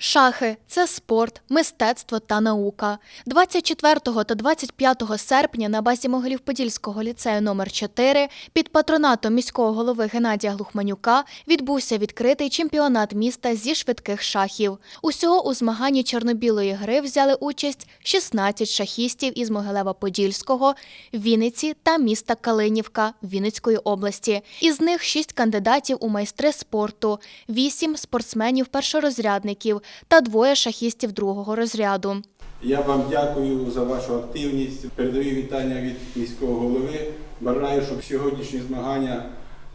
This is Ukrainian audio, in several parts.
Шахи це спорт, мистецтво та наука. 24 та 25 серпня на базі Могилів-Подільського ліцею номер 4 під патронатом міського голови Геннадія Глухманюка відбувся відкритий чемпіонат міста зі швидких шахів. Усього у змаганні чорно-білої гри взяли участь 16 шахістів із Могилева-Подільського, Вінниці та міста Калинівка Вінницької області. Із них 6 кандидатів у майстри спорту, 8 спортсменів-першорозрядників та двоє шахістів другого розряду. Я вам дякую за вашу активність. Передаю вітання від міського голови. Бажаю, щоб сьогоднішні змагання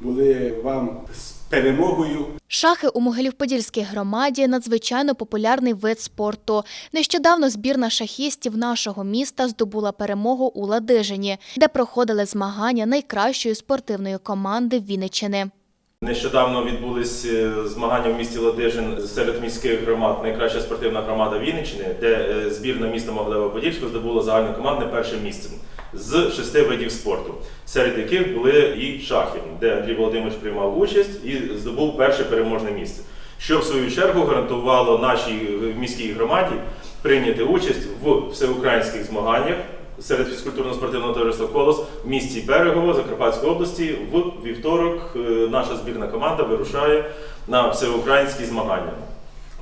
були вам з перемогою. Шахи у Могилів-Подільській громаді надзвичайно популярний вид спорту. Нещодавно збірна шахістів нашого міста здобула перемогу у Ладижині, де проходили змагання найкращої спортивної команди Вінниччини. Нещодавно відбулись е, змагання в місті Ладижин серед міських громад найкраща спортивна громада Вінниччини, де е, збірна міста Могилева-Подільського здобула загальнокомандне перше місце з шести видів спорту, серед яких були і шахи, де Андрій Володимирович приймав участь і здобув перше переможне місце. Що в свою чергу гарантувало нашій міській громаді прийняти участь в всеукраїнських змаганнях серед фізкультурно-спортивного товариства Колос в місті Берегово Закарпатської області в вівторок е, наша збірна команда вирушає на всеукраїнські змагання.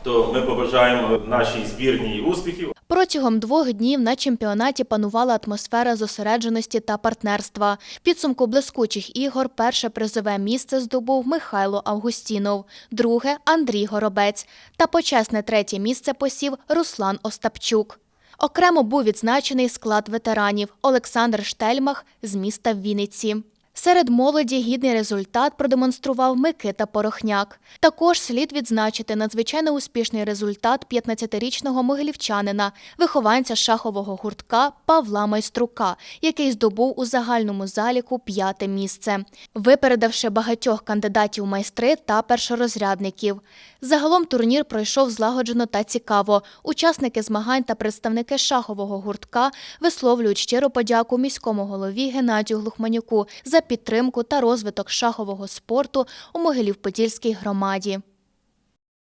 То ми побажаємо нашій збірній успіхів. Протягом двох днів на чемпіонаті панувала атмосфера зосередженості та партнерства. В підсумку блискучих ігор перше призове місце здобув Михайло Августінов, друге Андрій Горобець та почесне третє місце посів Руслан Остапчук. Окремо був відзначений склад ветеранів Олександр Штельмах з міста Вінниці. Серед молоді гідний результат продемонстрував Микита Порохняк. Також слід відзначити надзвичайно успішний результат 15-річного могилівчанина, вихованця шахового гуртка Павла Майструка, який здобув у загальному заліку п'яте місце, випередивши багатьох кандидатів майстри та першорозрядників. Загалом турнір пройшов злагоджено та цікаво. Учасники змагань та представники шахового гуртка висловлюють щиру подяку міському голові Геннадію Глухманюку підтримку та розвиток шахового спорту у Могилів-Подільській громаді.